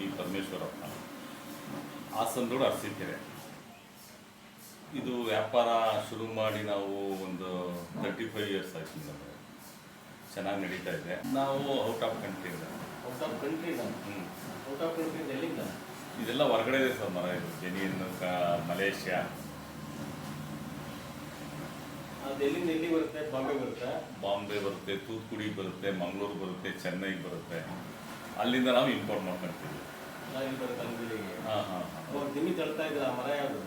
B Parameshwarappa ಹಾಸನದೋಡು Arsikere ಇದು ವ್ಯಾಪಾರ ಶುರು ಮಾಡಿ ನಾವು ಒಂದು ತರ್ಟಿ ಫೈವ್ ಇಯರ್ಸ್ ಆಯ್ತು ನಮಗೆ ಚೆನ್ನಾಗಿ ನಡೀತಾ ಇದೆ. ನಾವು ಔಟ್ ಆಫ್ ಕಂಟ್ರಿಯಿಂದ ಔಟ್ ಆಫ್ ಕಂಟ್ರಿನ ಹ್ಞೂ ಔಟ್ ಆಫ್ ಕಂಟ್ರಿ ಎಲ್ಲಿಂದ? ಇದೆಲ್ಲ ಹೊರಗಡೆ ಇದೆ ಸರ್ ಮರ ಇದು. ಕ ಮಲೇಷ್ಯಾ ಎಲ್ಲಿಂದ ಎಲ್ಲಿ ಬರುತ್ತೆ? ಬಾಂಬೆ ಬರುತ್ತೆ? ಬಾಂಬೆ ಬರುತ್ತೆ ತೂತ್ಕುಡಿ ಬರುತ್ತೆ ಮಂಗಳೂರು ಬರುತ್ತೆ ಚೆನ್ನೈ ಬರುತ್ತೆ. ಅಲ್ಲಿಂದ ನಾವು ಇಂಪೋರ್ಟ್ ಮಾಡ್ಕೊಂತೀವಿ. ಹಾಂ ಹಾಂ ಅವಾಗ ತಳ್ತಾ ಇದ್ರ ಆ ಮರ ಯಾವುದು?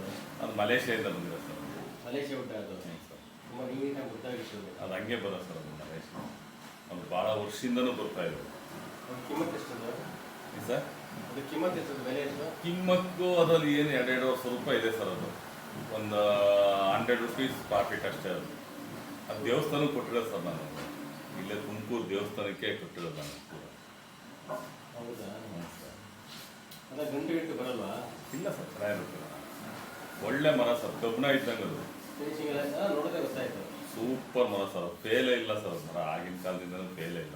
ಅದು ಮಲೇಷ್ಯಾದಿಂದ ಬಂದಿದೆ ಸರ್ ಮಲೇಷ್ಯಾ ಊಟ ಅದು ತುಂಬ ನೀಟಾಗಿ ಗೊತ್ತಾಗಿತ್ತು ಅದು ಹಂಗೆ ಬರ ಸರ್ ಅದು ಮಲೇಷ್ಯಾ. ಅದು ಭಾಳ ವರ್ಷದಿಂದನೂ ಬರ್ತಾ ಇದೆ. ಅದು ಕಿಮ್ಮತ್ ಎಷ್ಟದು? ಏನು ಸರ್? ಅದು ಕಿಮ್ಮತ್ ಎಷ್ಟದು ಬೆಲೆ ಎಷ್ಟು? ಕಿಮ್ಮತ್ತು ಅದರಲ್ಲಿ ಏನು ಎರಡೆರಡು ವರ್ಷ ರೂಪಾಯಿ ಇದೆ ಸರ್ ಅದು. ಒಂದು ಹಂಡ್ರೆಡ್ ರುಪೀಸ್ ಪ್ರಾಫಿಟ್ ಅಷ್ಟೇ ಅದು. ಅದು ದೇವಸ್ಥಾನ ಕೊಟ್ಟಿರೋದು ಸರ್ ನಾನು. ಇಲ್ಲೇ ತುಮಕೂರು ದೇವಸ್ಥಾನಕ್ಕೆ ಕೊಟ್ಟಿರೋದು ನಾನು. ಹೌದಾ? ಅದ ಗಂಟು ಗಂಟು ಬರಲ್ವಾ? ಇಲ್ಲ ಸರ್ ಚೆನ್ನಾಗಿರುತ್ತೆ ಒಳ್ಳೆ ಮರ ಸರ್ ಕಬ್ಬಿಣ ಇದ್ದಂಗೆ ಅದು. ಫಿನಿಶಿಂಗ್ ಎಲ್ಲ ನೋಡಿದ್ರೆ ಗೊತ್ತಾಯ್ತು. ಸೂಪರ್ ಮರ ಸರ್ ಫೇಲೇ ಇಲ್ಲ ಸರ್ ಮರ ಆಗಿನ ಕಾಲದಿಂದ ಫೇಲೇ ಇಲ್ಲ.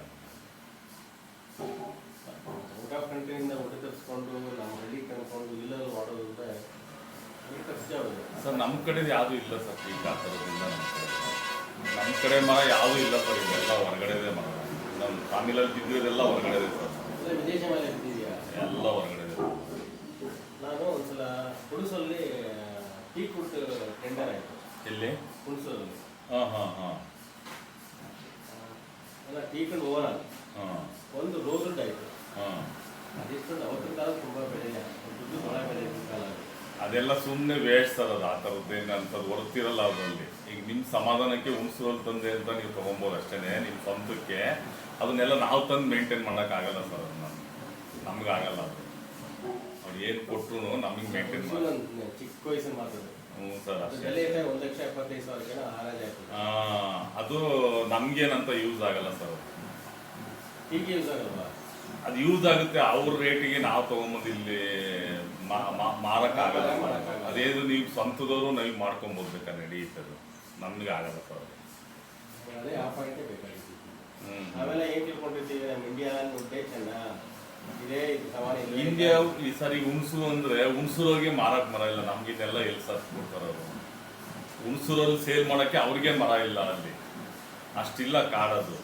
ಔಟ್ ಆಫ್ ಕಂಟ್ರಿಯಿಂದ ಹೊಡೆ ತರಿಸ್ಕೊಂಡು ನಮ್ಮ ಹಳ್ಳಿ ಕನ್ಕೊಂಡು ಇಲ್ಲಲ್ಲಿ ಮಾಡೋದು ಅಂದ್ರೆ ಈ ಖರ್ಚು ಸರ್ ನಮ್ಮ ಕಡೆ ಯಾವುದು ಇಲ್ಲ ಸರ್ ಈಗ ಆ ಥರದ್ದಿಲ್ಲ ನಮ್ಮ ಕಡೆ ಮರ ಯಾವುದೂ ಇಲ್ಲ ಸರ್ ಇದೆಲ್ಲ ಹೊರಗಡೆದೇ ಮರ. ನಮ್ಮ ಅಲ್ಲಿ ಬಿದ್ದಿರೋದೆಲ್ಲ ಹೊರಗಡೆ ಇದೆ ಸರ್. ವಿದೇಶ ಮೇಲೆ ಬಿದ್ದಿದೆಯಾ ಎಲ್ಲ ಹೊರಗಡೆ ಇದೆ ನಾನು ಒಂದ್ಸಲ ಹುಣಸಲ್ಲಿ ಟೀ ಕುಡ್ ಟೆಂಡರ್ ಆಯಿತು. ಎಲ್ಲಿ? ಹುಣಸಲ್ಲಿ ಹಾಂ ಹಾಂ ಹಾಂ. ಎಲ್ಲ ಟೀ ಕುಡ್ ಓವರ್ ಹಾಂ. ಒಂದು ರೋಸ್ ಉಂಟಾಯ್ತು ಹಾಂ. ಅದೆಷ್ಟು ಅವತ್ತಿನ ಕಾಲ ತುಂಬ ಬೆಲೆ ದುಡ್ಡು ಭಾಳ ಬೆಲೆ ಇದ್ದ ಕಾಲ ಅದು. ಅದೆಲ್ಲ ಸುಮ್ಮನೆ ವೇಸ್ಟ್ ಅದ ಆ ಥರದ್ದೇನು ಅಂಥದ್ದು ಹೊರತಿರಲ್ಲ ಅದರಲ್ಲಿ. ಈಗ ನಿಮ್ಮ ಸಮಾಧಾನಕ್ಕೆ ಹುಣಸೂರಲ್ಲಿ ತಂದೆ ಅಂತ ನೀವು ತೊಗೊಬೋದು ಅಷ್ಟೇ ನಿಮ್ಮ ಸ್ವಂತಕ್ಕೆ. ಅದನ್ನೆಲ್ಲ ನಾವು ತಂದು ಮೇಂಟೈನ್ ಮಾಡೋಕ್ಕಾಗಲ್ಲ ಸರ್ ಅದನ್ನ ನಮಗಾಗಲ್ಲ ಆಗಲ್ಲ ಅದು. ಅವ್ರು ಏನು ಕೊಟ್ಟರು ನಮಗೆ ಮೇಂಟೈನ್ ಮಾಡಿ. ಚಿಕ್ಕ ವಯಸ್ಸಿನ ಮಾತಾಡೋದು ಹ್ಞೂ ಸರ್ ಅದು ಅಷ್ಟೇ. ಒಂದು ಲಕ್ಷ ಎಪ್ಪತ್ತೈದು ಸಾವಿರ ಹಾರಾಜ್ ಅದು ನಮಗೇನಂತ ಯೂಸ್ ಆಗಲ್ಲ ಸರ್ ಅದು. ಯೂಸ್ ಆಗಲ್ವಾ? ಅದು ಯೂಸ್ ಆಗುತ್ತೆ ಅವ್ರ ರೇಟಿಗೆ ನಾವು ತೊಗೊಂಬಂದು ಇಲ್ಲಿ ಮಾರಕ್ಕಾಗಲ್ಲ. ಅದೇನು ನೀವು ಸ್ವಂತದವರು ನಾವು ಮಾಡ್ಕೊಂಬೋದು ಬೇಕಾದ್ರೆ ನಡೆಯುತ್ತೆ ಅದು ನಮ್ಗೆ ಆಗಲ್ಲ ಸರ್ ಅದೇ. ಆ ಪಾಯಿಂಟೇ ಬೇಕಾಗಿತ್ತು. ನಾವೆಲ್ಲ ಏನ್ ತಿಳ್ಕೊಂಡಿರ್ತೀವಿ ನಮ್ಮ ಇಂಡಿಯಾ ಇದು ಸವಾಲು ಇಂಡಿಯಾ ಈ ಸರಿ ಹುಣಸೂರು ಅಂದ್ರೆ ಹುಣಸೂರಿಗೆ ಮಾರಕ್ ಮರ ಇಲ್ಲ. ನಮ್ಗೆ ಇದೆಲ್ಲ ಎಲ್ಲಿ ಸರ್ ಕೊಡ್ತಾರೆ ಅವರು. ಹುಣಸೂರಲ್ಲಿ ಸೇಲ್ ಮಾಡಕ್ಕೆ ಅವ್ರಿಗೆ ಮರ ಇಲ್ಲ ಅಲ್ಲಿ. ಅಷ್ಟಿಲ್ಲ ಕಾಡದು.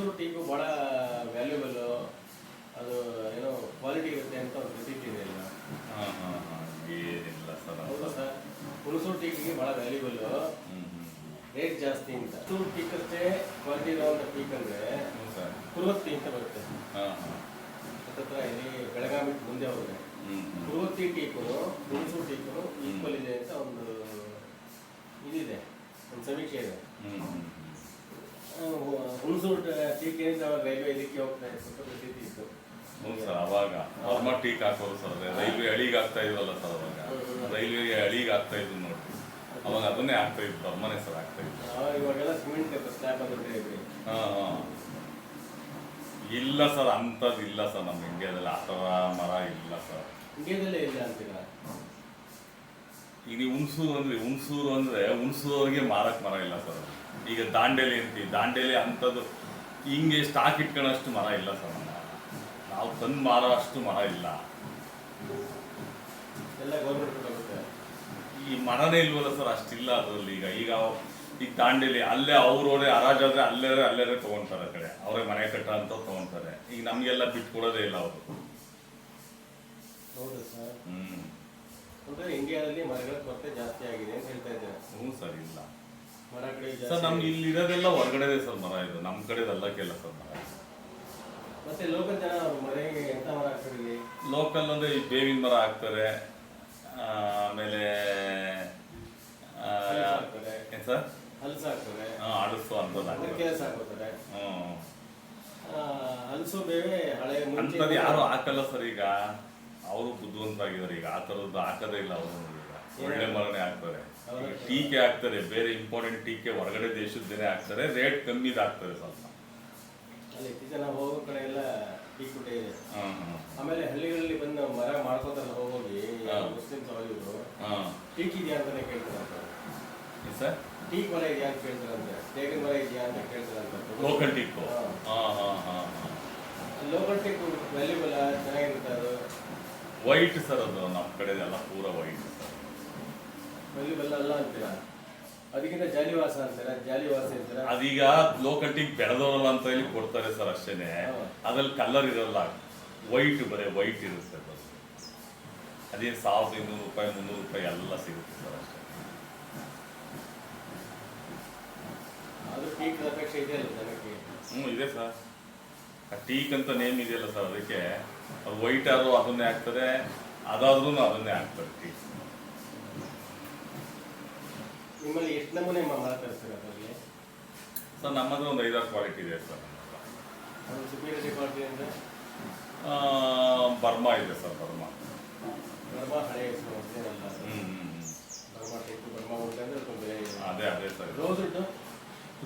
ಹುಣಸೂರು ಟೀಗೂ ಬಹಳ ವ್ಯಾಲ್ಯೂಬಲ್ ಅದು ಏನೋ ಕ್ವಾಲಿಟಿ ಇರುತ್ತೆ ಅಂತ ಒಂದು ಪ್ರತೀತಿ ಇದೆ ಇಲ್ಲ ಹಾಂ ಹಾಂ ಹಾಂ ಏನಿಲ್ಲ ಸರ್ ಹೌದಾ ಸರ್. ಹುಣಸೂರು ಟೀಕಿಗೆ ಬಹಳ ವ್ಯಾಲ್ಯೂಬಲ್ ರೇಟ್ ಜಾಸ್ತಿ ಅಂತ. ಹುಣಸೂರು ಟೀಕ್ ಅಷ್ಟೇ ಕ್ವಾಲಿಟಿ ಇರುವಂತ ಟೀಕ್ ಅಂದ್ರೆ ಕುರುವತ್ತಿ ಅಂತ ಬರುತ್ತೆ. ಹಾಂ ಹಾ. ಇಲ್ಲಿ ಬೆಳಗಾವಿ ಮುಂದೆ ಹ್ಮ್ Kuruvatti teak Hunsur teak equal ಇದೆ ಅಂತ ಒಂದು ಇದಿದೆ. ಒಂದು ಸಮೀಕ್ಷೆ ಇದೆ. ಹುಣಸೂರು ಟೀಕ್ ಅವಾಗ ರೈಲ್ವೆ ಇದಕ್ಕೆ ಹೋಗ್ತಾ ಇತ್ತು ಸ್ವಲ್ಪ ಇತ್ತು ಹ್ಞೂ ಸರ್ ಅವಾಗ ವರ್ಮ ಟೀಕ್ ಹಾಕೋರು ಸರ್ ರೈಲ್ವೆ ಅಳಿಗೆ ಆಗ್ತಾ ಇದ್ರಲ್ಲ ಸರ್ ಅವಾಗ. ರೈಲ್ವೆ ಅಳಿಗೆ ಆಗ್ತಾ ಇದ್ರು ನೋಡಿ ಅವಾಗ ಅದನ್ನೇ ಆಗ್ತಾ ಇತ್ತು ಅಮ್ಮನೆ ಸರ್ ಆಗ್ತಾ ಇತ್ತು ಇವಾಗೆಲ್ಲ ಸಿಮೆಂಟ್ ಸ್ಲ್ಯಾಬ್ ಹಾ ಹಾ. ಇಲ್ಲ ಸರ್ ಅಂಥದ್ದು ಇಲ್ಲ ಸರ್ ನಮ್ಮ ಇಂಡಿಯಾದಲ್ಲಿ ಆ ಥರ ಮರ ಇಲ್ಲ ಸರ್. ಇಂಡಿಯಾದಲ್ಲೇ ಇಲ್ಲ ಅಂತೀರಾ? ಈಗ ನೀವು ಹುಣಸೂರು ಅಂದ್ರೆ ಹುಣಸೂರು ಅಂದ್ರೆ ಹುಣಸೂರವ್ರಿಗೆ ಮಾರಕ್ ಮರ ಇಲ್ಲ ಸರ್ ಈಗ ದಾಂಡೇಲಿ ಅಂತೀವಿ. ದಾಂಡೇಲಿ ಅಂಥದ್ದು ಹಿಂಗೆ ಸ್ಟಾಕ್ ಇಟ್ಕೊಳ್ಳೋಷ್ಟು ಮರ ಇಲ್ಲ ಸರ್ ನಾವು ತಂದು ಮಾರೋ ಅಷ್ಟು ಮರ ಇಲ್ಲ ಈ ಮರನೇ ಇಲ್ವಲ್ಲ ಸರ್ ಅಷ್ಟಿಲ್ಲ ಅದರಲ್ಲಿ ಈಗ. ಈಗ ಈಗ ದಾಂಡೇಲಿ ಅಲ್ಲೇ ಅವ್ರವ್ರೆ ಹರಾಜಾದ್ರೆ ಅಲ್ಲೇ ಅಲ್ಲೇ ತಗೊಂತಾರೆ ಕಡೆ. ಅವರೇ ಮನೆ ಕಟ್ಟ ಅಂತ ತಗೊಂತಾರೆ ಈಗ ನಮಗೆಲ್ಲ ಬಿಟ್ಕೊಡೋದೇ ಇಲ್ಲ ಅವರು. ಹೌದು ಸರ್ ಇಂಡಿಯಾದಲ್ಲಿ ಮರಗಳ ಕೊರತೆ ಜಾಸ್ತಿ ಆಗಿದೆ ಅಂತ ಹೇಳ್ತಾ ಇದ್ದಾರೆ. ಹ್ಞೂ ಸರ್ ಇಲ್ಲ. ಮರ ಕಡೆ ಸರ್ ನಮ್ಗೆ ಇಲ್ಲಿ ಇರೋದೆಲ್ಲ ಹೊರಗಡೆ ಸರ್ ಮರ ಇದು. ನಮ್ಮ ಕಡೆದೆಲ್ಲ ಕೆಲ ಸರ್ ಮರ ಮತ್ತೆ ಲೋಕಲ್ ಜನ ಮನೆಗೆ ಎಂತ ಮರ ಹಾಕ್ತಾರೆ ಇಲ್ಲಿ? ಲೋಕಲ್ ಅಂದ್ರೆ ಈ ಬೇವಿನ ಮರ ಹಾಕ್ತಾರೆ ಆ, ಆಮೇಲೆ ಆ, ಹಲಸು ಹಾಕ್ತಾರೆ. ಏನ್ ಸರ್? ಹಲಸು ಹಾಕ್ತಾರೆ. ಹಾಂ ಅಳಸು ಅಂಥದ್ದು ಹಾಕ್ತಾರೆ ಕೆಲಸ ಹಾಕೋತಾರೆ ಹ್ಞೂ. ಆ, ಹಲಸು ಬೇವೆ ಹಳೆ ಮುಂಚೆ ಅಂಥದ್ದು ಯಾರು ಹಾಕಲ್ಲ ಸರ್ ಈಗ. ಅವರು ಬುದ್ಧಿವಂತರಾಗಿದ್ದಾರೆ. ಈಗ ಆ ಥರದ್ದು ಹಾಕೋದೇ ಇಲ್ಲ ಅವರು ಈಗ ಒಳ್ಳೆ ಮರನೇ ಹಾಕ್ತಾರೆ ಟೀಕೆ ಹಾಕ್ತಾರೆ ಬೇರೆ ಇಂಪಾರ್ಟೆಂಟ್ ಟೀಕೆ ಹೊರಗಡೆ ದೇಶದ್ದೇನೆ ಹಾಕ್ತಾರೆ ರೇಟ್ ಕಮ್ಮಿದು ಹಾಕ್ತಾರೆ ಸ್ವಲ್ಪ. ಆಮೇಲೆ ಹಳ್ಳಿಗಳಲ್ಲಿ ಬಂದು ಮರ ಮಾಡ್ಕೋತಾರೆ ಹೋಗಿ ಅವರು ಹಾಂ. ಟೀಕ್ ಇದೆಯಾ ಅಂತಾನೆ ಕೇಳ್ತಾರಂತೆ. ಸರ್? ಟೀಕ್ ಮರ ಇದೆಯಾ ಅಂತ ಕೇಳ್ತಾರಂತೆ. ಟೇಕ್ ಮರ ಇದೆಯಾ ಅಂತ ಕೇಳ್ತಾರಂತೆ. Local teak local teak valuable ಚೆನ್ನಾಗಿರ್ತಾರೆ ಅದು? ವೈಟ್ ಸರ್ ಅದು ನಮ್ಮ ಕಡೆ ಎಲ್ಲ ಪೂರ ವೈಟ್ ಸರ್ ಬೆಲ್ಲ ಅಲ್ಲ ಅಂತೀರಾ? ಅದಕ್ಕಿಂತ ಜಾಲಿವಾಸ ಅಂತೀರಾ? ಜಾಲಿವಾಸ ಅಂತೀರಾ? ಅದೀಗ ಬೆಳೆದವರಲ್ಲ ಅಂತ ಹೇಳಿ ಕೊಡ್ತಾರೆ ಸರ್ ಅಷ್ಟೇನೆ. ಅದ್ರಲ್ಲಿ ಕಲರ್ ಇರಲ್ಲ. ವೈಟ್ ಬರೀ ವೈಟ್ ಇರುತ್ತೆ ಅದು. ಅದೇ ಸಾವಿರದ ಇನ್ನೂರು ರೂಪಾಯಿ ಮುನ್ನೂರು ರೂಪಾಯಿ ಎಲ್ಲ ಸಿಗುತ್ತೆ ಸರ್ ಅಷ್ಟೇ. ಅದು ಟೀಕ್ ಅಪೇಕ್ಷೆ ಇದೆ ಹ್ಞೂ ಇದೆ ಸರ್ ಆ ಟೀಕ್ ಅಂತ ನೇಮ್ ಇದೆಯಲ್ಲ ಸರ್ ಅದಕ್ಕೆ. ಅದು ವೈಟ್ ಆದರೂ ಅದನ್ನೇ ಹಾಕ್ತಾರೆ ಅದಾದ್ರೂ ಅದನ್ನೇ ಹಾಕ್ತಾರೆ ಟೀ ನಿಮ್ಮಲ್ಲಿ ಎಷ್ಟು ನಮೂನೆ ಮರ ತರಿಸ್ತೀರ ಅದರಲ್ಲಿ? ಸರ್ ನಮ್ಮದು ಹತ್ರ ಒಂದು ಐದಾರು ಕ್ವಾಲಿಟಿ ಇದೆ ಸರ್. ಅದು ಸುಪೀರಿಯರ್ ಕ್ವಾಲಿಟಿ ಅಂದರೆ? ಬರ್ಮಾ ಇದೆ ಸರ್ ಬರ್ಮಾ. ಬರ್ಮಾ ಹಳೆ ಹೆಸರು ಅದೇನಲ್ಲ ಬರ್ಮಾ ಟೈಪ್ ಬರ್ಮಾ ಉಂಟು ಅಂದರೆ ತುಂಬ ಅದೇ ಅದೇ sir. Rose wood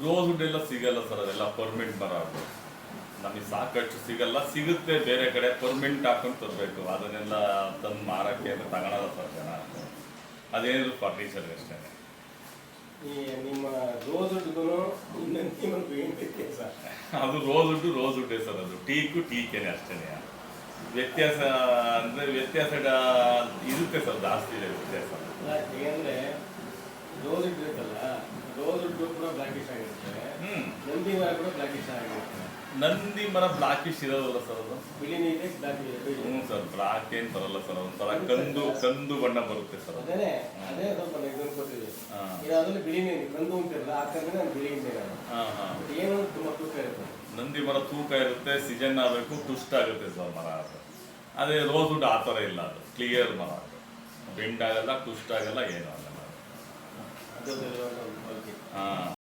rosewood ಎಲ್ಲ ಸಿಗಲ್ಲ ಸರ್ ಅದೆಲ್ಲ ಪರ್ಮಿಟ್ ಮರ ಅದು ನಮಗೆ ಸಾಕಷ್ಟು ಸಿಗಲ್ಲ ಸಿಗುತ್ತೆ ಬೇರೆ ಕಡೆ ಪರ್ಮೆಂಟ್ ಹಾಕೊಂಡು ತರಬೇಕು. ಅದನ್ನೆಲ್ಲ ತಂದು ಮಾರಕ್ಕೆ ಅಂತ ತಗೊಳಲ್ಲ ಸರ್ ಜನ. ಅದೇನಿದ್ರು ಫರ್ನಿಚರ್ ಅಷ್ಟೇ ಈ ನಿಮ್ಮ ರೋಸ್ ವ್ಯತ್ಯಾಸ ಅದು ರೋಸ್ ವುಡ್ ರೋಸ್ ವುಡ್ಡೇ ಸರ್ ಅದು. ಟೀಕು ಟೀಕೇನೆ ಅಷ್ಟೇ ವ್ಯತ್ಯಾಸ ಅಂದರೆ ವ್ಯತ್ಯಾಸ ಇರುತ್ತೆ ಸರ್ ಜಾಸ್ತಿ ಇದೆ ವ್ಯತ್ಯಾಸ. ಹೇಗಂದ್ರೆ ರೋಸ್ ಉಡ್ ಇರುತ್ತಲ್ಲ ರೋಸ್ ಉಡ್ಡು ಕೂಡ ಬ್ಲಾಕಿಶ್ ಆಗಿರುತ್ತೆ. ಹ್ಞೂ ನಂದಿ ಕೂಡ ಬ್ಲಾಕಿಶ್ ಆಗಿರುತ್ತೆ. ನಂದಿ ಮರ ಬ್ಲಾಕಿಶ್ ಇರೋದಲ್ಲ ಸರ್ ಅದು? ಬಿಳಿ ನೀರಿಗೆ ಬ್ಲಾಕ್ ಹ್ಞೂ ಸರ್ ಬ್ಲಾಕ್ ಏನು ಬರಲ್ಲ ಸರ್ ಒಂಥರ ಕಂದು ಕಂದು ಬಣ್ಣ ಬರುತ್ತೆ ಸರ್ ಅದೇ. ಅದೇ ಸ್ವಲ್ಪ ಎಕ್ಸಾಮ್ ಕೊಟ್ಟಿದ್ವಿ ಅದ್ರಲ್ಲಿ ಬಿಳಿ ನೀಲಿ ಕಂದು ಉಂಟಿರಲ್ಲ ಆ ನಾನು ಬಿಳಿ ನೀರು ಹಾಂ ಹಾಂ. ಏನು ತುಂಬ ತೂಕ ಇರುತ್ತೆ. ನಂದಿ ಮರ ತೂಕ ಇರುತ್ತೆ ಸೀಸನ್ ಆಗಬೇಕು ತುಷ್ಟ ಆಗುತ್ತೆ ಸರ್ ಮರ ಅದು. ಅದೇ ರೋಸ್ ವುಡ್ ಆ ಥರ ಇಲ್ಲ ಅದು. ಕ್ಲಿಯರ್ ಮರ ಅದು. ಬೆಂಡ್ ಆಗಲ್ಲ ತುಷ್ಟ ಆಗಲ್ಲ ಏನೂ ಆಗಲ್ಲ. ಹಾಂ.